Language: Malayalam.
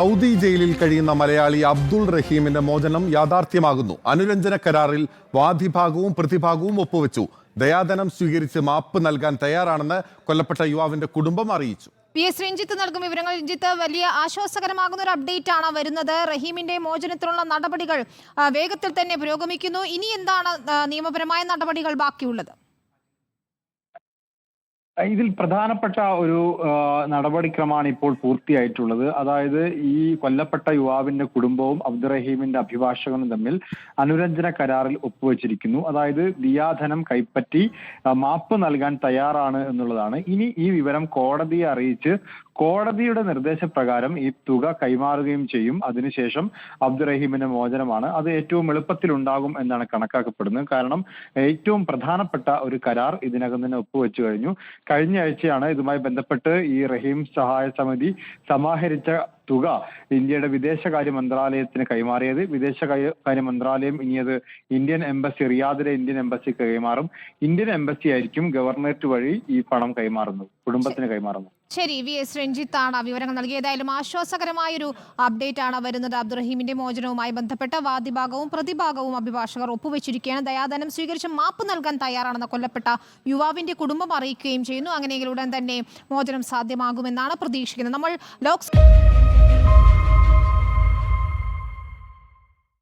സൗദി ജയിലിൽ കഴിയുന്ന മലയാളി അബ്ദുൾ റഹീമിന്റെ മോചനം യാഥാർത്ഥ്യമാകുന്നു. അനുരഞ്ജന കരാറിൽ വാദിഭാഗവും പ്രതിഭാഗവും ഒപ്പുവെച്ചു. ദയാധനം സ്വീകരിച്ച് മാപ്പ് നൽകാൻ തയ്യാറാണെന്ന് കൊല്ലപ്പെട്ട യുവാവിന്റെ കുടുംബം അറിയിച്ചു. പി എസ് രഞ്ജിത്ത് നൽകും വിവരങ്ങൾ. രഞ്ജിത്ത് വലിയ ആശ്വാസകരമാകുന്ന ഒരു അപ്ഡേറ്റ് ആണ് വരുന്നത്. റഹീമിന്റെ മോചനത്തിനുള്ള നടപടികൾ വേഗത്തിൽ തന്നെ പുരോഗമിക്കുന്നു. ഇനി എന്താണ് നിയമപരമായ നടപടികൾ ബാക്കിയുള്ളത്? ഇതിൽ പ്രധാനപ്പെട്ട ഒരു നടപടിക്രമമാണ് ഇപ്പോൾ പൂർത്തിയായിട്ടുള്ളത്. അതായത് ഈ കൊല്ലപ്പെട്ട യുവാവിന്റെ കുടുംബവും അബ്ദുറഹീമിന്റെ അഭിഭാഷകനും തമ്മിൽ അനുരഞ്ജന കരാറിൽ ഒപ്പുവെച്ചിരിക്കുന്നു. അതായത് ദിയാധനം കൈപ്പറ്റി മാപ്പ് നൽകാൻ തയ്യാറാണ് എന്നുള്ളതാണ്. ഇനി ഈ വിവരം കോടതിയെ അറിയിച്ച് കോടതിയുടെ നിർദ്ദേശപ്രകാരം ഈ തുക കൈമാറുകയും ചെയ്യും. അതിനുശേഷം അബ്ദുറഹീമിന്റെ മോചനമാണ്. അത് ഏറ്റവും എളുപ്പത്തിൽ ഉണ്ടാകും എന്നാണ് കണക്കാക്കപ്പെടുന്നത്. കാരണം ഏറ്റവും പ്രധാനപ്പെട്ട ഒരു കരാർ ഇതിനകം തന്നെ ഒപ്പുവെച്ചു കഴിഞ്ഞു. കഴിഞ്ഞ ആഴ്ചയാണ് ഇതുമായി ബന്ധപ്പെട്ട് ഈ റഹീം സഹായ സമിതി സമാഹരിച്ച തുക ഇന്ത്യയുടെ വിദേശകാര്യ മന്ത്രാലയത്തിന് കൈമാറിയത്. വിദേശകാര്യ മന്ത്രാലയം ഇനി അത് ഇന്ത്യൻ എംബസി റിയാദിലെ ഇന്ത്യൻ എംബസിക്ക് കൈമാറും. ഇന്ത്യൻ എംബസി ആയിരിക്കും ഗവർണറേറ്റ് വഴി ഈ പണം കൈമാറുന്നത് കുടുംബത്തിന് കൈമാറുന്നത്. ശരി വി എസ് രഞ്ജിത്ത് ആണ് വിവരങ്ങൾ ആശ്വാസകരമായ ഒരു അപ്ഡേറ്റ് ആണ് വരുന്നത്. അബ്ദുറഹീമിന്റെ മോചനവുമായി ബന്ധപ്പെട്ട വാദിഭാഗവും പ്രതിഭാഗവും അഭിഭാഷകർ ഒപ്പുവെച്ചിരിക്കുകയാണ്. ദയാധനം സ്വീകരിച്ച് മാപ്പ് നൽകാൻ തയ്യാറാണെന്ന് കൊല്ലപ്പെട്ട യുവാവിന്റെ കുടുംബം അറിയിക്കുകയും ചെയ്യുന്നു. അങ്ങനെയെങ്കിൽ ഉടൻ തന്നെ മോചനം സാധ്യമാകുമെന്നാണ് പ്രതീക്ഷിക്കുന്നത്. നമ്മൾ ലോക്സ് Thank you.